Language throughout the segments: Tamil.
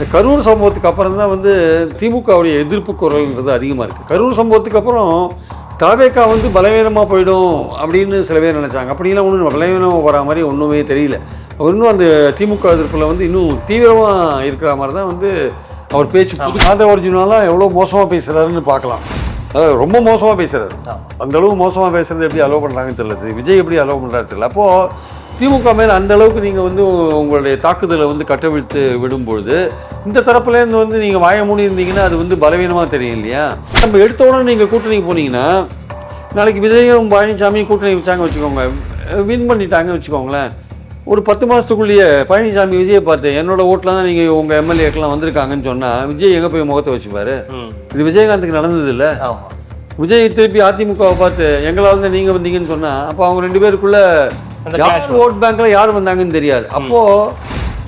இந்த கரூர் சம்பவத்துக்கு அப்புறம் தான் வந்து திமுகவுடைய எதிர்ப்பு குரல்ன்றது அதிகமாக இருக்குது கரூர் சம்பவத்துக்கு அப்புறம் தாவேக்கா வந்து பலவீனமாக போயிடும் அப்படின்னு சில பேர் நினச்சாங்க. அப்படிலாம் ஒன்றும் பலவீனமாக போகிற மாதிரி ஒன்றுமே தெரியல. அவர் இன்னும் அந்த திமுக எதிர்ப்பில் வந்து இன்னும் தீவிரமாக இருக்கிற மாதிரி தான் வந்து அவர் பேச்சு. ஆத ஒரிஜினலாக எவ்வளோ மோசமாக பேசுகிறாருன்னு பார்க்கலாம். அதாவது ரொம்ப மோசமாக பேசுகிறாரு அந்த அளவு மோசமாக பேசுறது எப்படி அலோவ் பண்ணுறாங்கன்னு தெரியல. விஜய் எப்படி அலோவ் பண்ணுறாரு தெரியல. அப்போது திமுக மேலே அந்த அளவுக்கு நீங்கள் வந்து உங்களுடைய தாக்குதலை வந்து கட்டவிழ்த்து விடும்பொழுது இந்த தரப்புலேருந்து வந்து நீங்கள் வாய மூடி இருந்தீங்கன்னா அது வந்து பலவீனமாக தெரியும் இல்லையா? நம்ம எடுத்த உடனே நீங்கள் கூட்டணிக்கு போனீங்கன்னா நாளைக்கு விஜயும் பழனிசாமியும் கூட்டணி வச்சாங்க வச்சுக்கோங்க வின் பண்ணிட்டாங்க வச்சுக்கோங்களேன். ஒரு பத்து மாதத்துக்குள்ளேயே பழனிசாமி விஜயை பார்த்து என்னோட ஓட்டில் தான் நீங்கள் உங்கள் எம்எல்ஏக்கெல்லாம் வந்திருக்காங்கன்னு சொன்னால் விஜய் எங்கே போய் முகத்தை வச்சுப்பாரு இது விஜயகாந்துக்கு நடந்தது இல்லை விஜய் திருப்பி அதிமுகவை பார்த்து எங்களால் வந்து நீங்கள் வந்தீங்கன்னு சொன்னால் அப்போ அவங்க ரெண்டு பேருக்குள்ள யார் ஓட் பேங்க்ல யார் வந்தாங்கன்னு தெரியாது. அப்போ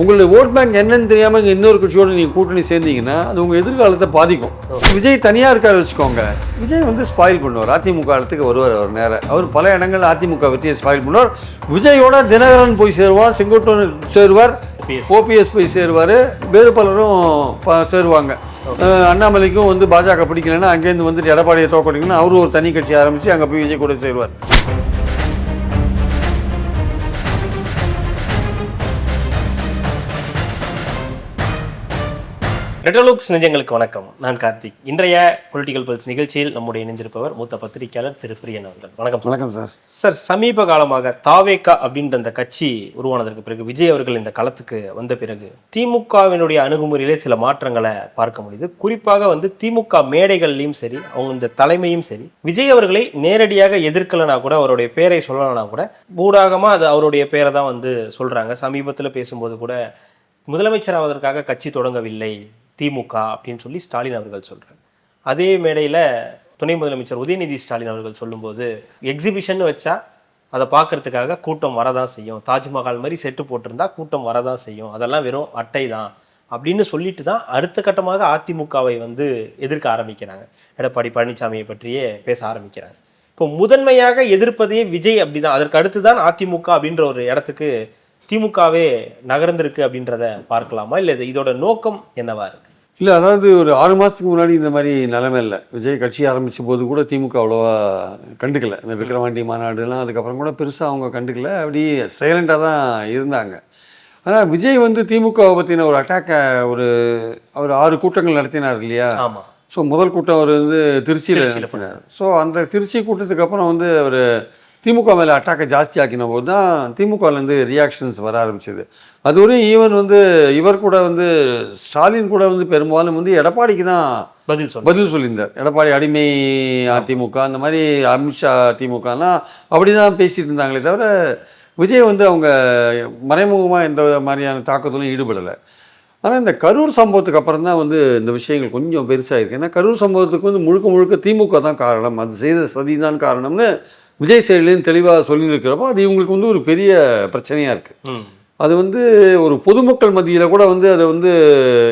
உங்களுடைய ஓட் பேங்க் என்னன்னு தெரியாம இங்க இன்னொரு கட்சியோட நீங்க கூட்டணி சேர்ந்தீங்கன்னா அது உங்க எதிர்காலத்தை பாதிக்கும். விஜய் தனியா இருக்காரு வச்சுக்கோங்க. விஜய் வந்து ஸ்பாயில் பண்ணுவார். அதிமுக இடத்துக்கு வருவார் அவர் நேரம் அவர் பல இடங்கள் அதிமுக வெற்றியை ஸ்பாயில் பண்ணுவார். விஜயோட தினகரன் போய் சேருவார் செங்கோட்டன் சேருவார். ஓபிஎஸ் போய் சேருவார் வேறு பலரும் சேருவாங்க. அண்ணாமலைக்கும் வந்து பாஜக பிடிக்கலைன்னா அங்கேருந்து வந்துட்டு எடப்பாடியை தோக்கடிக்கணும்னா அவரும் ஒரு தனி கட்சி ஆரம்பித்து அங்கே போய் விஜய் கூட சேருவார். ரெட்ரோலுக்ஸ் நெஞ்சங்களுக்கு வணக்கம். நான் கார்த்திக். இன்றைய பொலிட்டிக்கல் பல்ஸ் நிகழ்ச்சியில் நம்முடைய இணைந்திருப்பவர் மூத்த பத்திரிகையாளர் திரு பிரியன் அவர்கள். வணக்கம். வணக்கம் சார். சார் சமீப காலமாக தாவேகா அப்படின்ற அந்த கட்சி உருவானதற்கு பிறகு விஜய் அவர்கள் இந்த களத்துக்கு வந்த பிறகு திமுகவினுடைய அணுகுமுறையிலே சில மாற்றங்களை பார்க்க முடியுது. குறிப்பாக வந்து திமுக மேடைகள்லையும் சரி அவங்க இந்த தலைமையும் சரி விஜய் அவர்களை நேரடியாக எதிர்க்கலைனா கூட அவருடைய பேரை சொல்லலைனா கூட ஊடாகமா அது அவருடைய பேரை தான் வந்து சொல்றாங்க. சமீபத்தில் பேசும்போது கூட முதலமைச்சர் ஆவதற்காக கட்சி தொடங்கவில்லை திமுக அப்படின்னு சொல்லி ஸ்டாலின் அவர்கள் சொல்கிறார் அதே மேடையில் துணை முதலமைச்சர் உதயநிதி ஸ்டாலின் அவர்கள் சொல்லும்போது எக்ஸிபிஷன் வச்சா அதை பார்க்கறதுக்காக கூட்டம் வரதான் செய்யும். தாஜ்மஹால் மாதிரி செட்டு போட்டிருந்தா கூட்டம் வரதான் செய்யும். அதெல்லாம் வெறும் அட்டை தான் அப்படின்னு சொல்லிட்டு தான் அடுத்த கட்டமாக அதிமுகவை வந்து எதிர்க்க ஆரம்பிக்கிறாங்க. எடப்பாடி பழனிசாமியை பற்றியே பேச ஆரம்பிக்கிறாங்க. இப்போ முதன்மையாக எதிர்ப்பதே விஜய் அப்படிதான். அதற்கு அடுத்து தான் அதிமுக அப்படின்ற ஒரு இடத்துக்கு திமுகவே நகர்ந்திருக்கு அப்படின்றத பார்க்கலாமா? இல்லை இது- இதோட நோக்கம் என்னவா இருக்கு? இல்லை அதாவது ஒரு ஆறு மாதத்துக்கு முன்னாடி இந்த மாதிரி நிலைமை இல்லை. விஜய் கட்சி ஆரம்பித்த போது கூட திமுக அவ்வளோவா கண்டுக்கல. இந்த விக்ரவாண்டி மாநாடுலாம் அதுக்கப்புறம் கூட பெருசாக அவங்க கண்டுக்கல. அப்படி சைலண்டாக தான் இருந்தாங்க. ஆனால் விஜய் வந்து திமுகவை பற்றின ஒரு அட்டாக்கை ஒரு அவர் ஆறு கூட்டங்கள் நடத்தினார் இல்லையா? ஸோ முதல் கூட்டம் அவர் வந்து திருச்சியில் திருச்சியில நடத்தினார். ஸோ அந்த திருச்சி கூட்டத்துக்கு அப்புறம் வந்து அவர் திமுக மேலே அட்டாக்கை ஜாஸ்தி ஆக்கின போது தான் திமுகலேருந்து ரியாக்ஷன்ஸ் வர ஆரம்பிச்சது. அது ஒரு ஈவன் வந்து இவர் கூட வந்து ஸ்டாலின் கூட வந்து பெரும்பாலும் வந்து எடப்பாடிக்கு தான் பதில் சொல்ல பதில் சொல்லியிருந்தார். எடப்பாடி அடிமை அதிமுக அந்த மாதிரி அமித்ஷா திமுகலாம் அப்படி தான் பேசிட்டு இருந்தாங்களே தவிர விஜய் வந்து அவங்க மறைமுகமாக எந்த மாதிரியான தாக்கத்திலும் ஈடுபடலை. ஆனால் இந்த கரூர் சம்பவத்துக்கு அப்புறம் தான் வந்து இந்த விஷயங்கள் கொஞ்சம் பெருசாகிருக்கு ஏன்னா கரூர் சம்பவத்துக்கு வந்து முழுக்க முழுக்க திமுக தான் காரணம். அது செய்த சதி தான் காரணம்னு விஜய் செயலேருந்து தெளிவாக சொல்லியிருக்கிறப்போ அது இவங்களுக்கு வந்து ஒரு பெரிய பிரச்சனையாக இருக்குது அது வந்து ஒரு பொதுமக்கள் மத்தியில் கூட வந்து அதை வந்து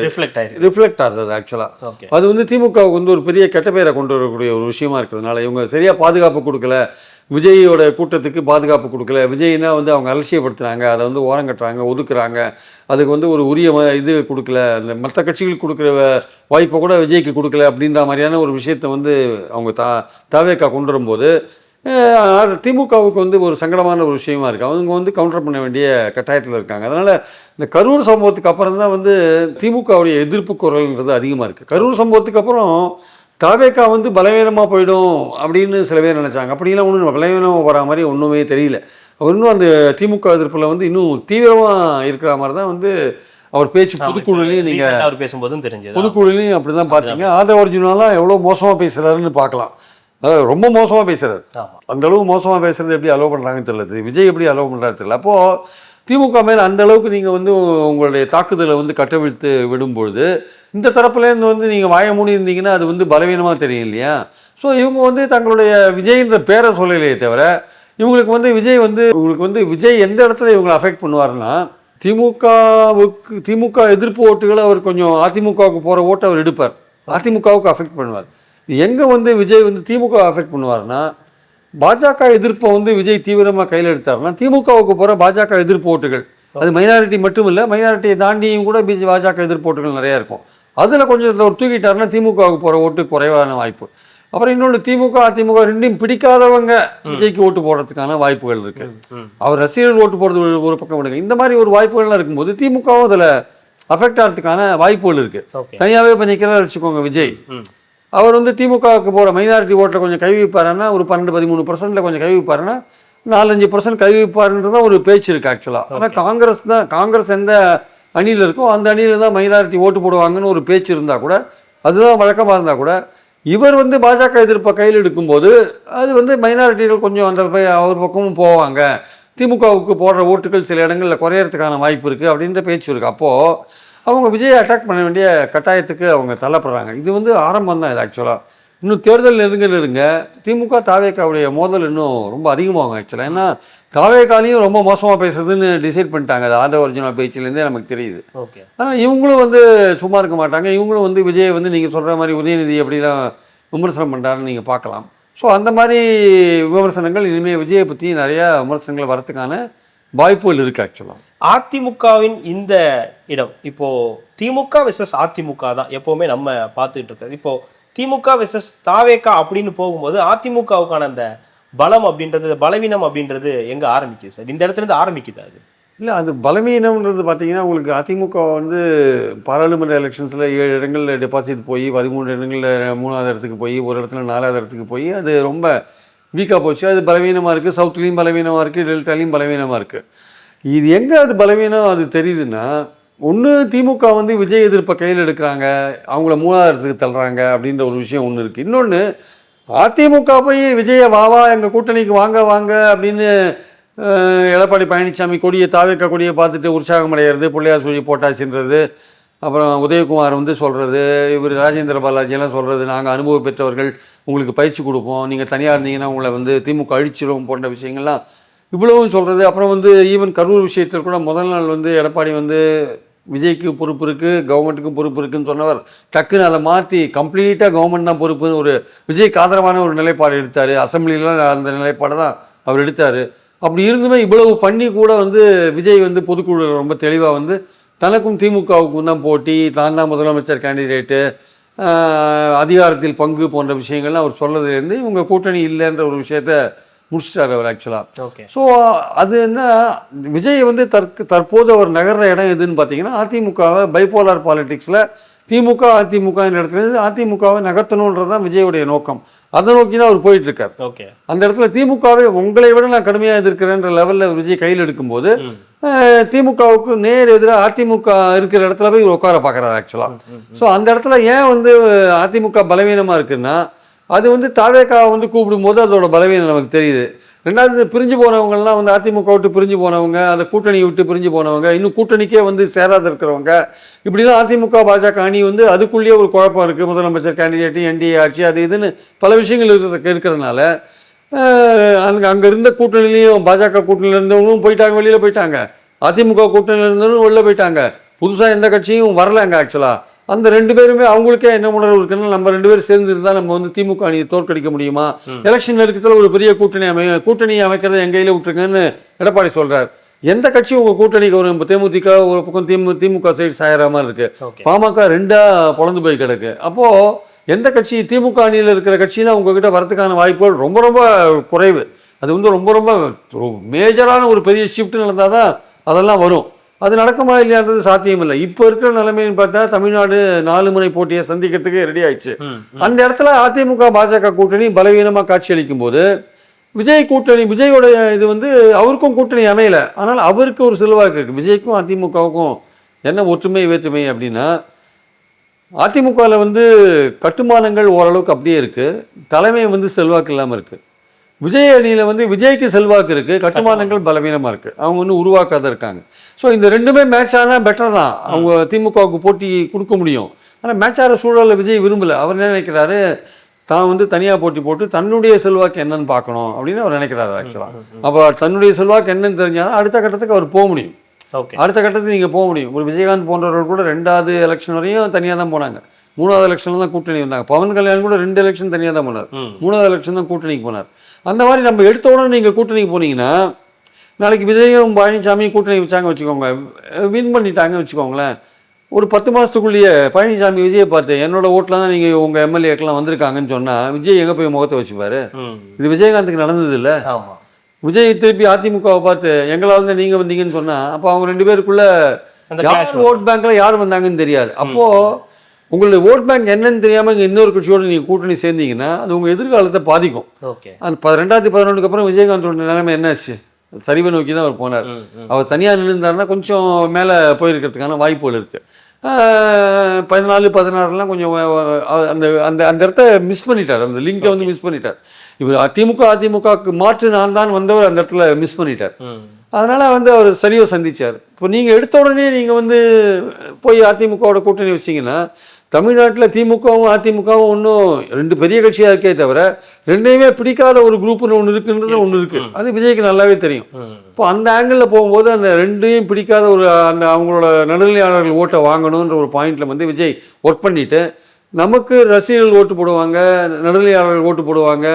ரிஃப்ளெக்ட் ஆயிருக்கு. ரிஃப்ளெக்ட் ஆகுது ஆக்சுவலாக அது வந்து திமுகவுக்கு வந்து ஒரு பெரிய கெட்ட பெயரை கொண்டு வரக்கூடிய ஒரு விஷயமா இருக்கிறதுனால இவங்க சரியாக பாதுகாப்பு கொடுக்கல. விஜயோட கூட்டத்துக்கு பாதுகாப்பு கொடுக்கல. விஜய்னா வந்து அவங்க அலட்சியப்படுத்துறாங்க அதை வந்து ஓரம் கட்டுறாங்க ஒதுக்குறாங்க. அதுக்கு வந்து ஒரு உரிய இது கொடுக்கல. அந்த மற்ற கட்சிகளுக்கு கொடுக்குற வாய்ப்பை கூட விஜய்க்கு கொடுக்கல அப்படின்ற மாதிரியான ஒரு விஷயத்தை வந்து அவங்க தா தாவேக்கா கொண்டு வரும்போது அது திமுகவுக்கு வந்து ஒரு சங்கடமான ஒரு விஷயமா இருக்குது அவங்க வந்து கவுண்டர் பண்ண வேண்டிய கட்டாயத்தில் இருக்காங்க. அதனால் இந்த கரூர் சம்பவத்துக்கு அப்புறம் தான் வந்து திமுகவுடைய எதிர்ப்பு குரல்ன்றது அதிகமாக இருக்குது கரூர் சம்பவத்துக்கு அப்புறம் தாவேக்கா வந்து பலவீனமாக போயிடும் அப்படின்னு சில பேர் நினச்சாங்க. அப்படிலாம் ஒன்றும் பலவீனமாக போகிற மாதிரி ஒன்றுமே தெரியல. அவர் இன்னும் அந்த திமுக எதிர்ப்பில் வந்து இன்னும் தீவிரமாக இருக்கிற மாதிரி தான் வந்து அவர் பேச்சு பொதுக்குழுலையும் நீங்கள் அவர் பேசும்போதும் தெரிஞ்சது. பொதுக்குழுலையும் அப்படி தான் பார்த்தீங்க ஆத ஒரிஜினலாக எவ்வளோ மோசமாக பேசுகிறாருன்னு பார்க்கலாம் அதாவது ரொம்ப மோசமாக பேசுகிறாரு அந்த அளவு மோசமாக பேசுறது எப்படி அலோவ் பண்ணுறாங்கன்னு தெரியல விஜய் எப்படி அலோவ் பண்ணுறாரு தெரியல. அப்போது திமுக மேலே அந்த அளவுக்கு நீங்கள் வந்து உங்களுடைய தாக்குதலை வந்து கட்டவிழ்த்து விடும்பொழுது இந்த தரப்புலேருந்து வந்து நீங்கள் வாய மூடி இருந்தீங்கன்னா அது வந்து பலவீனமாக தெரியும் இல்லையா? ஸோ இவங்க வந்து தங்களுடைய விஜய்ன்ற பேரை சொல்லலையே தவிர இவங்களுக்கு வந்து விஜய் வந்து இவங்களுக்கு வந்து விஜய் எந்த இடத்துல இவங்களை அஃபெக்ட் பண்ணுவாருன்னா திமுகவுக்கு திமுக எதிர்ப்பு ஓட்டுகளை அவர் கொஞ்சம் அதிமுகவுக்கு போகிற ஓட்டை அவர் எடுப்பார். அதிமுகவுக்கு அஃபெக்ட் பண்ணுவார். எங்கே வந்து விஜய் வந்து திமுக அஃபெக்ட் பண்ணுவார்னா பாஜக எதிர்ப்பை வந்து விஜய் தீவிரமாக கையில் எடுத்தாருன்னா திமுகவுக்கு போகிற பாஜக எதிர்ப்பு ஓட்டுகள். அது மைனாரிட்டி மட்டும் இல்லை மைனாரிட்டியை தாண்டியும் கூட பிஜே பாஜக எதிர்ப்போட்டுகள் நிறையா இருக்கும். அதில் கொஞ்சம் ஒரு தூக்கிட்டாருன்னா திமுகவுக்கு போகிற ஓட்டு குறைவான வாய்ப்பு. அப்புறம் இன்னொன்று திமுக அதிமுக ரெண்டையும் பிடிக்காதவங்க விஜய்க்கு ஓட்டு போடுறதுக்கான வாய்ப்புகள் இருக்கு. அவர் ரசிகர்கள் ஓட்டு போடுறது ஒரு- பக்கம் விடுங்க. இந்த மாதிரி ஒரு வாய்ப்புகள்லாம் இருக்கும்போது திமுகவும் அதில் அஃபெக்ட் ஆகிறதுக்கான வாய்ப்புகள் இருக்கு. தனியாகவே இப்போ நிற்கிறார் வச்சுக்கோங்க விஜய். அவர் வந்து திமுகவுக்கு போகிற மைனாரிட்டி ஓட்டில் கொஞ்சம் கை வைப்பாருன்னா ஒரு பன்னெண்டு பதிமூணு பர்சன்ட்ல கொஞ்சம் கை வைப்பாருன்னா நாலஞ்சு பர்சன்ட் கை வைப்பாருன்றது தான் ஒரு பேச்சு இருக்கு ஆக்சுவலாக ஆனால் காங்கிரஸ் தான் காங்கிரஸ் எந்த அணியில் இருக்கோ அந்த அணியில் தான் மைனாரிட்டி ஓட்டு போடுவாங்கன்னு ஒரு பேச்சு இருந்தால் கூட அதுதான் வழக்கமாக இருந்தால் கூட இவர் வந்து பாஜக எதிர்ப்பை கையில் எடுக்கும்போது அது வந்து மைனாரிட்டிகள் கொஞ்சம் அந்த அவர் பக்கமும் போவாங்க. திமுகவுக்கு போடுற ஓட்டுகள் சில இடங்களில் குறையறதுக்கான வாய்ப்பு இருக்குது அப்படின்ற பேச்சு இருக்குது அப்போது அவங்க விஜயை அட்டாக் பண்ண வேண்டிய கட்டாயத்துக்கு அவங்க தள்ளப்படுறாங்க. இது வந்து ஆரம்பம் தான் இது ஆக்சுவலாக இன்னும் தேர்தல் நெருங்க நெருங்க திமுக தாவேக்காவுடைய மோதல் இன்னும் ரொம்ப அதிகமாகும் ஆக்சுவலாக ஏன்னா தாவேக்காலையும் ரொம்ப மோசமாக பேசுறதுன்னு டிசைட் பண்ணிட்டாங்க. அது ஆத ஒரிஜினல் பேச்சிலேருந்தே நமக்கு தெரியுது. ஓகே. ஆனால் இவங்களும் வந்து சும்மா இருக்க மாட்டாங்க. இவங்களும் வந்து விஜய் வந்து நீங்கள் சொல்கிற மாதிரி உதயநிதி அப்படிலாம் விமர்சனம் பண்ணுறாருன்னு நீங்கள் பார்க்கலாம். ஸோ அந்த மாதிரி விமர்சனங்கள் இனிமேல் விஜயை பற்றி நிறையா விமர்சனங்கள் வரத்துக்கான வாய்ப்புகள் இருக்குது ஆக்சுவலாக அதிமுகவின் இந்த இடம். இப்போ திமுக விசஸ் அதிமுக தான் எப்பவுமே நம்ம பார்த்துட்டு இருக்கிறது. இப்போ திமுக விசஸ் தாவேக்கா அப்படின்னு போகும்போது அதிமுகவுக்கான அந்த பலம் அப்படின்றது பலவீனம் அப்படின்றது எங்க ஆரம்பிக்குது சார்? இந்த இடத்துல இருந்து ஆரம்பிக்குது அது? இல்லை அது பலவீனம்ன்றது பார்த்தீங்கன்னா உங்களுக்கு அதிமுக வந்து பாராளுமன்ற எலெக்ஷன்ஸில் ஏழு இடங்களில் டெபாசிட் போய் பதிமூணு இடங்களில் மூணாவது இடத்துக்கு போய் ஒரு இடத்துல நாலாவது இடத்துக்கு போய் அது ரொம்ப வீக்காக போச்சு. அது பலவீனமாக இருக்குது சவுத்துலேயும் பலவீனமாக இருக்குது டெல்டாலையும் பலவீனமாக இருக்குது இது எங்கே அது பலவீனம் அது தெரியுதுன்னா ஒன்று திமுக வந்து விஜய் எதிர்ப்பை கையில் எடுக்கிறாங்க அவங்கள மூலாதாரத்துக்கு தள்ளுறாங்க அப்படின்ற ஒரு விஷயம் ஒன்று இருக்குது இன்னொன்று அதிமுக போய் விஜயை வா வா எங்கள் கூட்டணிக்கு வாங்க வாங்க அப்படின்னு எடப்பாடி பழனிசாமி கொடியை தாவேக்கா கொடியை பார்த்துட்டு உற்சாகம் அடைகிறது பிள்ளையார் சொல்லி போட்டாச்சுன்றது அப்புறம் உதயகுமார் வந்து சொல்கிறது இவர் ராஜேந்திர பாலாஜியெல்லாம் சொல்கிறது நாங்கள் அனுபவம் பெற்றவர்கள் உங்களுக்கு பயிற்சி கொடுப்போம் நீங்கள் தனியாக இருந்தீங்கன்னா உங்களை வந்து திமுக அழிச்சிரும் போன்ற விஷயங்கள்லாம் இவ்வளவும் சொல்கிறது அப்புறம் வந்து ஈவன் கரூர் விஷயத்தில் கூட முதல் நாள் வந்து எடப்பாடி வந்து விஜய்க்கு பொறுப்பு இருக்குது கவர்மெண்ட்டுக்கும் பொறுப்பு இருக்குன்னு சொன்னவர் டக்குன்னு அதை மாற்றி கம்ப்ளீட்டாக கவர்மெண்ட் தான் பொறுப்புன்னு ஒரு விஜய்க்கு ஆதரவான ஒரு நிலைப்பாடு எடுத்தார். அசம்பிளியில் அந்த நிலைப்பாடை தான் அவர் எடுத்தார். அப்படி இருந்துமே இவ்வளவு பண்ணி கூட வந்து விஜய் வந்து பொதுக்குழு ரொம்ப தெளிவாக வந்து தனக்கும் திமுகவுக்கும் தான் போட்டி தான் தான் முதலமைச்சர் கேண்டிடேட்டு அதிகாரத்தில் பங்கு போன்ற விஷயங்கள்லாம் அவர் சொல்லதுலேருந்து இவங்க கூட்டணி இல்லைன்ற ஒரு விஷயத்த முடிச்சிட்டார் அவர் ஆக்சுவலாக ஓகே ஸோ அது என்ன விஜய் வந்து தற்கு தற்போது அவர் நகர்ற இடம் எதுன்னு பார்த்தீங்கன்னா அதிமுகவை பைபோலார் பாலிடிக்ஸில் திமுக அதிமுக இடத்துல அதிமுகவை நகர்த்தணுன்றது தான் விஜயுடைய நோக்கம். அதை நோக்கி தான் அவர் போயிட்டு இருக்கார் ஓகே அந்த இடத்துல திமுகவை உங்களை விட நான் கடுமையாக எதிர்க்கிறேன்ற லெவலில் விஜய் கையில் எடுக்கும்போது திமுகவுக்கு நேர் எதிராக அதிமுக இருக்கிற இடத்துல போய் உட்கார பார்க்குறாரு ஆக்சுவலாக ஸோ அந்த இடத்துல ஏன் வந்து அதிமுக பலவீனமாக இருக்குன்னா அது வந்து தாவேக்காவை வந்து கூப்பிடும் போது அதோட பலவீனம் நமக்கு தெரியுது. ரெண்டாவது பிரிஞ்சு போனவங்கலாம் வந்து அதிமுக விட்டு பிரிஞ்சு போனவங்க அந்த கூட்டணி விட்டு பிரிஞ்சு போனவங்க இன்னும் கூட்டணிக்கே வந்து சேராத இருக்கிறவங்க. இப்படிலாம் அதிமுக பாஜக அணி வந்து அதுக்குள்ளேயே ஒரு குழப்பம் இருக்குது முதலமைச்சர் கேண்டிடேட்டு என்டிஏ ஆட்சி அது இதுன்னு பல விஷயங்கள் இருக்கிறது இருக்கிறதுனால அங்கே அங்கே இருந்த கூட்டணிலையும் பாஜக கூட்டணியில் இருந்தவங்களும் போயிட்டாங்க வெளியில் போயிட்டாங்க. அதிமுக கூட்டணியில் இருந்தவங்களும் வெளில போயிட்டாங்க. புதுசாக எந்த கட்சியும் வரல அங்கே ஆக்சுவலாக அந்த ரெண்டு பேருமே அவங்களுக்கே என்ன உணர்வு இருக்குன்னா நம்ம ரெண்டு பேரும் சேர்ந்து இருந்தால் நம்ம வந்து திமுக அணியை தோற்கடிக்க முடியுமா? எலெக்ஷன் நெருக்கத்தில் ஒரு பெரிய கூட்டணி அமை கூட்டணியை அமைக்கிறத என் கையில் விட்டுருங்கன்னு எடப்பாடி சொல்றார். எந்த கட்சி உங்க கூட்டணிக்கு வரும் இப்போ தேமுதிக ஒரு பக்கம் திமு திமுக சைடு சாயற மாதிரி இருக்கு. பாமக ரெண்டா பொழந்து போய் கிடக்கு. அப்போ எந்த கட்சி திமுக அணியில் இருக்கிற கட்சினா உங்ககிட்ட வரதுக்கான வாய்ப்புகள் ரொம்ப ரொம்ப குறைவு. அது வந்து ரொம்ப ரொம்ப மேஜரான ஒரு பெரிய ஷிஃப்ட் நடந்தால் தான் அதெல்லாம் வரும். அது நடக்குமா இல்லையான்றது சாத்தியம் இல்லை இப்போ இருக்கிற நிலைமைன்னு பார்த்தா தமிழ்நாடு நாலு முனை போட்டியை சந்திக்கிறதுக்கு ரெடி ஆயிடுச்சு. அந்த இடத்துல அதிமுக பாஜக கூட்டணி பலவீனமாக காட்சியளிக்கும் போது விஜய் கூட்டணி விஜயோட இது வந்து அவருக்கும் கூட்டணி அமையல. ஆனால் அவருக்கு ஒரு செல்வாக்கு இருக்கு. விஜய்க்கும் அதிமுகவுக்கும் என்ன ஒற்றுமை வேற்றுமை அப்படின்னா அதிமுகவில் வந்து கட்டுமானங்கள் ஓரளவுக்கு அப்படியே இருக்கு. தலைமை வந்து செல்வாக்கு இல்லாமல் இருக்கு. விஜய் அணியில் வந்து விஜய்க்கு செல்வாக்கு இருக்கு. கட்டுமானங்கள் பலவீனமாக இருக்கு. அவங்க இன்னும் உருவாக்காத இருக்காங்க. ஸோ இந்த ரெண்டுமே மேட்ச் ஆனால் பெட்டர் தான். அவங்க திமுகவுக்கு போட்டி கொடுக்க முடியும். ஆனால் மேட்ச் ஆகிற சூழலில் விஜய் விரும்பல. அவர் என்ன நினைக்கிறாரு? தான் வந்து தனியாக போட்டி போட்டு தன்னுடைய செல்வாக்கு என்னன்னு பார்க்கணும் அப்படின்னு அவர் நினைக்கிறாரு ஆக்சுவலாக அப்போ தன்னுடைய செல்வாக்கு என்னன்னு தெரிஞ்சால் அடுத்த கட்டத்துக்கு அவர் போக முடியும். ஓகே. அடுத்த கட்டத்துக்கு நீங்கள் போக முடியும். ஒரு விஜயகாந்த் போன்றவர்கள் கூட ரெண்டாவது எலெக்ஷன் வரையும் தனியாக தான் போனாங்க. மூணாவது எலெக்ஷனில் தான் கூட்டணி வந்தாங்க. பவன் கல்யாண் கூட ரெண்டு எலெக்ஷன் தனியாக தான் போனார். மூணாவது எலெக்ஷன் தான் கூட்டணிக்கு போனார். அந்த மாதிரி நம்ம எடுத்த உடனே நீங்கள் கூட்டணிக்கு போனீங்கன்னா நாளைக்கு விஜயும் பழனிசாமி கூட்டணி வச்சாங்க வச்சுக்கோங்க. வின் பண்ணிட்டாங்க வச்சுக்கோங்களேன். ஒரு பத்து மாதத்துக்குள்ளேயே பழனிசாமி விஜயை பார்த்து என்னோட ஓட்டில் தான் நீங்கள் உங்கள் எம்எல்ஏக்கெல்லாம் வந்திருக்காங்கன்னு சொன்னால் விஜய் எங்கே போய் முகத்தை வச்சுப்பாரு. இது விஜயகாந்துக்கு நடந்தது இல்லை? ஆமா. விஜய் திருப்பி அதிமுகவை பார்த்து எங்களால் தான் நீங்கள் வந்தீங்கன்னு சொன்னால் அப்போ அவங்க ரெண்டு பேருக்குள்ள யார் ஓட் பேங்க்ல யார் வந்தாங்கன்னு தெரியாது. அப்போ உங்களுடைய ஓட் பேங்க் என்னன்னு தெரியாம இங்க இன்னொரு கட்சியோட நீங்க கூட்டணி சேர்ந்தீங்கன்னா அது உங்க எதிர்காலத்தை பாதிக்கும். ஓகே. அந்த ப- ரெண்டாயிரத்தி பதினொன்றுக்கு அப்புறம் விஜயகாந்தோட நிலைமை என்னாச்சு சரிவை நோக்கி தான் அவர் போனார். அவர் தனியாக நின்றுந்தாருன்னா கொஞ்சம் மேலே போயிருக்கிறதுக்கான வாய்ப்புகள் இருக்குது பதினாலு பதினாறுலாம் கொஞ்சம் அந்த அந்த அந்த இடத்த மிஸ் பண்ணிட்டார். அந்த லிங்கை வந்து மிஸ் பண்ணிட்டார். இவர் திமுக அதிமுகவுக்கு மாற்று நான் தான் வந்தவர் அந்த இடத்துல மிஸ் பண்ணிட்டார். அதனால் வந்து அவர் சரியாக சந்திச்சார். இப்போ நீங்கள் எடுத்த உடனே நீங்கள் வந்து போய் அதிமுகவோட கூட்டணி வச்சீங்கன்னா தமிழ்நாட்டில் திமுகவும் அதிமுகவும் ஒன்றும் ரெண்டு பெரிய கட்சியாக இருக்கே தவிர ரெண்டையுமே பிடிக்காத ஒரு குரூப்னு ஒன்று இருக்குன்றது ஒன்று இருக்குது அது விஜய்க்கு நல்லாவே தெரியும். இப்போ அந்த ஆங்கிளில் போகும்போது அந்த ரெண்டையும் பிடிக்காத ஒரு அந்த அவங்களோட நடுநிலையாளர்கள் ஓட்டை வாங்கணுன்ற ஒரு பாயிண்ட்ல வந்து விஜய் ஒர்க் பண்ணிட்டு நமக்கு ரசிகர்கள் ஓட்டு போடுவாங்க நடுநிலையாளர்கள் ஓட்டு போடுவாங்க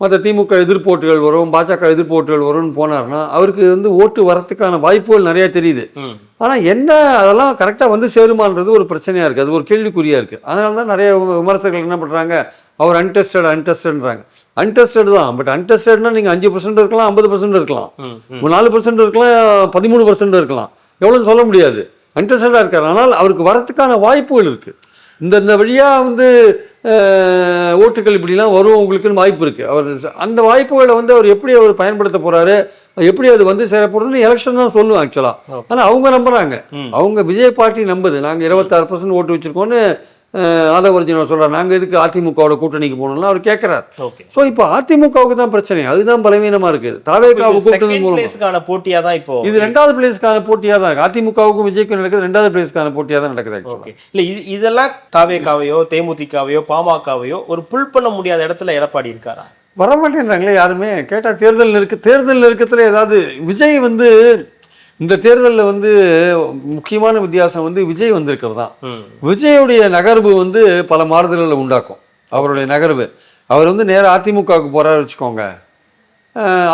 மற்ற திமுக எதிர்ப்போட்டுகள் வரும் பாஜக எதிர்ப்போட்டுகள் வரும்னு போனார்னா அவருக்கு வந்து ஓட்டு வரத்துக்கான வாய்ப்புகள் நிறைய தெரியுது. ஆனால் என்ன அதெல்லாம் கரெக்டாக வந்து சேருமான்றது ஒரு பிரச்சனையாக இருக்குது அது ஒரு கேள்விக்குறியாக இருக்குது அதனால தான் நிறைய விம- விமர்சகர்கள் என்ன பண்ணுறாங்க அவர் அன்டெஸ்டட் அன்டெஸ்டட்ன்றாங்க அன்டெஸ்டட் தான் பட் அன்டெஸ்டட்னா நீங்கள் அஞ்சு பர்சன்ட் இருக்கலாம் ஐம்பது பர்சன்ட் இருக்கலாம். நாலு பர்சன்ட் இருக்கலாம் பதிமூணு பர்சன்ட் இருக்கலாம். எவ்வளோன்னு சொல்ல முடியாது. அன்டெஸ்டடாக இருக்கார். ஆனால் அவருக்கு வரத்துக்கான வாய்ப்புகள் இருக்குது இந்த இந்த வழியாக வந்து ஓட்டுகள் இப்படிலாம் வரும் உங்களுக்குன்னு வாய்ப்பு இருக்குது அவர் அந்த வாய்ப்புகளை வந்து அவர் எப்படி அவர் பயன்படுத்த போகிறாரு எப்படி அது வந்து சேர போகிறதுன்னு எலெக்ஷன் தான் சொல்லுவோம் ஆக்சுவலாக. ஆனால் அவங்க நம்புறாங்க ம். அவங்க விஜய் பார்ட்டி நம்புது நாங்கள் இருபத்தாறு பர்சன்ட் ஓட்டு வச்சிருக்கோன்னு ஆதவர்ஜினா சொல்கிறார் நாங்கள் எதுக்கு அதிமுகவோட கூட்டணிக்கு போகணும்லாம் அவர் கேட்குறாரு ஸோ இப்போ அதிமுகவுக்கு தான் பிரச்சனை. அதுதான் பலவீனமாக இருக்குது. தாவேக்காவை கூட்டணி மூலம். பிளேஸ்க்கான போட்டியா தான் இப்போ இது ரெண்டாவது பிளேஸ்க்கான போட்டியாக தான் இருக்கு. அதிமுகவுக்கும் விஜய்க்கும் நடக்குது. ரெண்டாவது பிளேஸ்க்கான போட்டியாக தான் நடக்குது. ஓகே. இல்ல இது இதெல்லாம் தாவேக்காவையோ தேமுதிகவையோ பாமகவையோ ஒரு புல் பண்ண முடியாத இடத்துல எடப்பாடி இருக்காரா? வர மாட்டேன்றாங்களே யாருமே. கேட்டால் தேர்தல் இருக்கு தேர்தல் நெருக்கத்தில் ஏதாவது விஜய் வந்து இந்த தேர்தலில் வந்து முக்கியமான வித்தியாசம் வந்து விஜய் வந்திருக்கிறது? தான். விஜயுடைய நகர்வு வந்து பல மாறுதல்களை உண்டாக்கும். அவருடைய நகர்வு. அவர் வந்து நேரா அதிமுகவுக்கு போறாரு வச்சுக்கோங்க.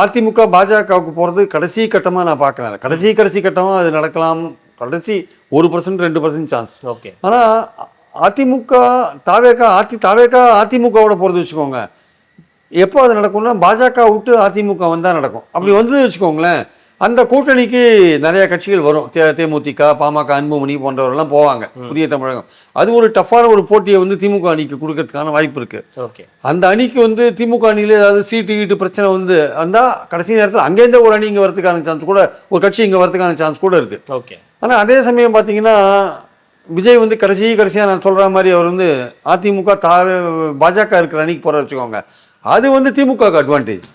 அதிமுக பாஜகவுக்கு போகிறது கடைசி கட்டமாக நான் பார்க்குறேன். கடைசி கடைசி கட்டமாக அது நடக்கலாம். கடைசி ஒரு பர்சன்ட் ரெண்டு பர்சன்ட் சான்ஸ் ஓகே. ஆனால் அதிமுக தாவேக்கா அதி தாவேக்கா அதிமுகவோட போகிறது வச்சுக்கோங்க. எப்போ அது நடக்கும்னா பாஜக விட்டு அதிமுக வந்தால் நடக்கும். அப்படி வந்து வச்சுக்கோங்களேன். அந்த கூட்டணிக்கு நிறைய கட்சிகள் வரும். தே தேமுதிக பாமக அன்புமணி போன்றவரெல்லாம் போவாங்க. புதிய தமிழகம். அது ஒரு டஃப்பான ஒரு போட்டியை வந்து திமுக அணிக்கு கொடுக்கறதுக்கான வாய்ப்பு இருக்கு. ஓகே. அந்த அணிக்கு வந்து திமுக அணியில் ஏதாவது சீட்டு கீட்டு பிரச்சனை வந்து வந்தால் கடைசி நேரத்தில் அங்கேருந்தே ஒரு அணி இங்கே வரதுக்கான சான்ஸ் கூட ஒரு கட்சி இங்கே வரதுக்கான சான்ஸ் கூட இருக்கு. ஓகே. ஆனால் அதே சமயம் பார்த்தீங்கன்னா விஜய் வந்து கடைசி கடைசியாக நான் சொல்கிற மாதிரி அவர் வந்து அதிமுக தா பாஜக இருக்கிற அணிக்கு போகிற வச்சுக்கோங்க. அது வந்து திமுகவுக்கு அட்வான்டேஜ்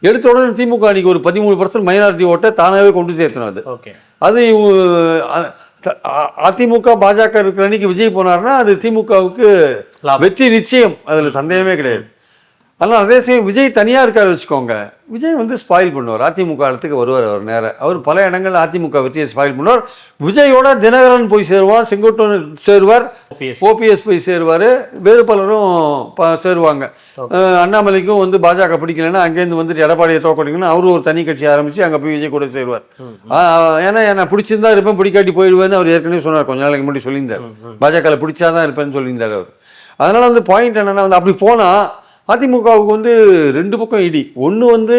எடுத்த உடனே திமுக அணிக்கு ஒரு பதிமூணு பர்சன்ட் மைனாரிட்டி ஓட்டை தானாகவே கொண்டு சேர்த்தணும் அது அதிமுக பாஜக இருக்கிற அன்னைக்கு விஜய் போனார்னா அது திமுகவுக்கு. வெற்றி நிச்சயம். அதில் சந்தேகமே கிடையாது. ஆனால் அதே சமயம் விஜய் தனியாக இருக்காரு வச்சுக்கோங்க. விஜய் வந்து ஸ்பாயில் பண்ணுவார். அதிமுக இடத்துக்கு வருவார் அவர் நேரம் அவர் பல இடங்கள்ல அதிமுக வெற்றியை ஸ்பாயில் பண்ணுவார். விஜயோட தினகரன் போய் சேருவார் செங்கோட்டன் சேருவார். ஓபிஎஸ். போய் சேருவார் வேறு பலரும் சேருவாங்க. அண்ணாமலைக்கும் வந்து பாஜக பிடிக்கலைன்னா அங்கேருந்து வந்துட்டு எடப்பாடியை தோக்கடிக்கணும் அவரும் ஒரு தனி கட்சி ஆரம்பிச்சு அங்கே போய் விஜய் கூட சேருவார். ஏன்னா என்ன பிடிச்சிருந்தா இருப்பேன் பிடிக்காட்டி போயிடுவேன்னு அவர் ஏற்கனவே சொன்னார். கொஞ்ச நாளைக்கு முன்னாடி சொல்லியிருந்தார். பாஜகவில் பிடிச்சாதான் இருப்பேன்னு சொல்லியிருந்தார் அவர். அதனால வந்து பாயிண்ட் என்னன்னா வந்து அப்படி போனால் அதிமுகவுக்கு வந்து ரெண்டு பக்கம் இடி. ஒன்று வந்து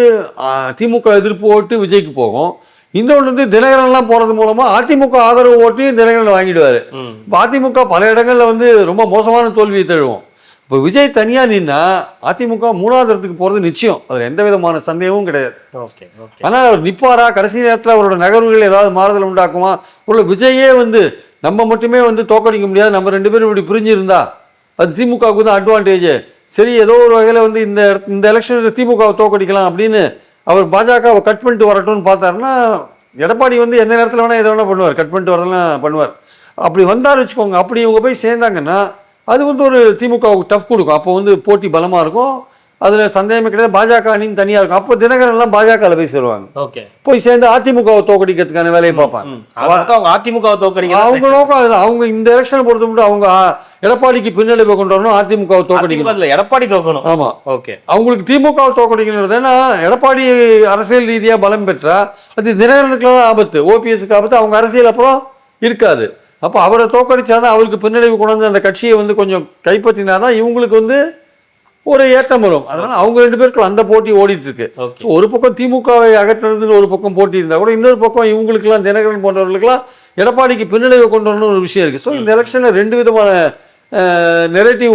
திமுக எதிர்ப்பு ஓட்டு விஜய்க்கு போகும். இன்னொன்று வந்து தினகரன்லாம் போகிறது மூலமாக அதிமுக ஆதரவு ஓட்டையும் தினகரன் வாங்கிடுவார். இப்போ அதிமுக பல இடங்களில் வந்து ரொம்ப மோசமான தோல்வியை தழுவும். இப்போ விஜய் தனியாக நின்னா அதிமுக மூணாவது இடத்துக்கு போகிறது நிச்சயம். அதில் எந்த விதமான சந்தேகமும் கிடையாது. ஆனால் அவர் நிப்பாரா? கடைசி நேரத்தில் அவரோட நகர்வுகள் ஏதாவது மாறுதல் உண்டாக்குமா? உள்ள விஜயே வந்து நம்ம மட்டுமே வந்து தோக்கடிக்க முடியாது நம்ம ரெண்டு பேரும் இப்படி பிரிஞ்சிருந்தா அது திமுகவுக்கு தான் அட்வான்டேஜ் சரி ஏதோ ஒரு வகையில் வந்து இந்த இந்த எலெக்ஷனில் திமுகவை தோக்கடிக்கலாம் அப்படின்னு அவர் பாஜகவை கட் பண்ணிட்டு வரட்டும்னு பார்த்தாருன்னா எடப்பாடி வந்து எந்த நேரத்தில் வேணால் எதை வேணால் பண்ணுவார். கட் பண்ணிட்டு வரதெல்லாம் பண்ணுவார். அப்படி வந்தார் வச்சுக்கோங்க. அப்படி இவங்க போய் சேர்ந்தாங்கன்னா அது வந்து ஒரு திமுகவுக்கு டஃப் கொடுக்கும். அப்போ வந்து போட்டி பலமாக இருக்கும். அதில் சந்தேகமே கிடையாது. பாஜக அணின்னு தனியாக இருக்கும். அப்போ தினகரன்லாம் பாஜகவில் போய் சேருவாங்க. ஓகே. போய் சேர்ந்து அதிமுகவை தோக்கடிக்கிறதுக்கான வேலையை பார்ப்பாங்க. ம் அதான் அவங்க அதிமுக தோக்கடிக்க அவங்க நோக்கம் அவங்க இந்த எலெக்ஷனை பொறுத்த மட்டும் அவங்க எடப்பாடிக்கு பின்னடைவை கொண்டு வரணும் அதிமுகவை தோக்கடிக்கணும். அதிமுக எடப்பாடி தோக்கணும். ஆமா. ஓகே. அவங்களுக்கு திமுகவை தோக்கடிக்கணும் ஏன்னா எடப்பாடி அரசியல் ரீதியாக பலம் பெற்றா அது தினகரனுக்குலாம் ஆபத்து. ஓபிஎஸ்க்கு ஆபத்து அவங்க அரசியல் அப்புறம் இருக்காது. அப்போ அவரை தோக்கடிச்சாதான் அவருக்கு பின்னடைவு கொண்டு வந்து அந்த கட்சியை வந்து கொஞ்சம் கைப்பற்றினாதான் இவங்களுக்கு வந்து ஒரு ஏற்றம் வரும். அதனால அவங்க ரெண்டு பேருக்குள்ள அந்த போட்டி ஓடிட்டு இருக்கு ஒரு பக்கம் திமுகவை அகற்றுறதுன்னு ஒரு பக்கம் போட்டி இருந்தா கூட இன்னொரு பக்கம் இவங்களுக்கெல்லாம் தினகரன் போன்றவர்களுக்கெல்லாம் எடப்பாடிக்கு பின்னடைவை கொண்டு வரணும்னு ஒரு விஷயம் இருக்கு. ஸோ இந்த எலெக்ஷனில் ரெண்டு விதமான நெரேட்டிவ்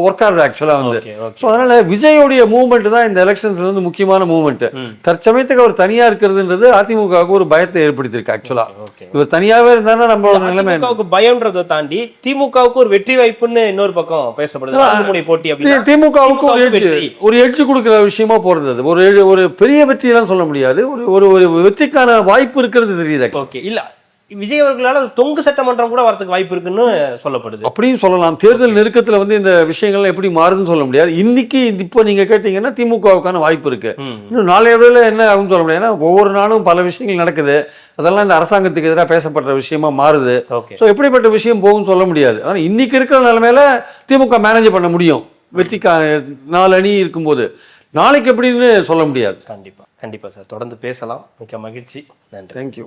ஒர்க் ஆகுது ஆக்சுவலாக வந்து. ஸோ அதனால விஜயோடைய மூவ்மெண்ட் தான் இந்த எலெக்ஷன்ஸ்ல வந்து முக்கியமான மூவ்மெண்ட் ம். தற்சமயத்துக்கு அவர் தனியா இருக்கிறதுன்றது அதிமுகவுக்கு ஒரு பயத்தை ஏற்படுத்தியிருக்கு ஆக்சுவலா ஓகே இவர் தனியாவே இருந்தாருன்னா நம்மளோட நிலைமை பயம்ன்றதை தாண்டி திமுகவுக்கு ஒரு வெற்றி வாய்ப்புன்னு இன்னொரு பக்கம் பேசப்படுது. போட்டி திமுகவுக்கு ஒரு எட்ஜ். ஒரு எட்ஜ் கொடுக்குற விஷயமா போறது அது ஒரு ஒரு பெரிய வெற்றியெல்லாம் சொல்ல முடியாது. ஒரு ஒரு ஒரு வெற்றிக்கான வாய்ப்பு இருக்கிறது தெரியுது ஓகே இல்ல விஜய் அவர்களால அது தொங்கு சட்டமன்றம் கூட வரதுக்கு வாய்ப்பு இருக்குன்னு சொல்லப்படுது. அப்படியும் சொல்லலாம். தேர்தல் நெருக்கத்துல வந்து இந்த விஷயங்கள்லாம் எப்படி மாறுதுன்னு சொல்ல முடியாது. இன்னைக்கு இப்போ நீங்க கேட்டீங்கன்னா திமுகவுக்கான வாய்ப்பு இருக்கு. இன்னும் நாளைய விட என்ன ஆகும்னு சொல்ல முடியாது. ஏன்னா ஒவ்வொரு நாளும் பல விஷயங்கள் நடக்குது. அதெல்லாம் இந்த அரசாங்கத்துக்கு எதிராக பேசப்படுற விஷயமா மாறுது. ஸோ எப்படிப்பட்ட விஷயம் போகும்னு சொல்ல முடியாது. ஆனால் இன்னைக்கு இருக்கிற நிலைமையில திமுக மேனேஜ் பண்ண முடியும். வெற்றி கா நாலு அணி இருக்கும்போது. நாளைக்கு எப்படின்னு சொல்ல முடியாது. கண்டிப்பா. கண்டிப்பா சார். தொடர்ந்து பேசலாம். மிக்க மகிழ்ச்சி. நன்றி. தேங்க்யூ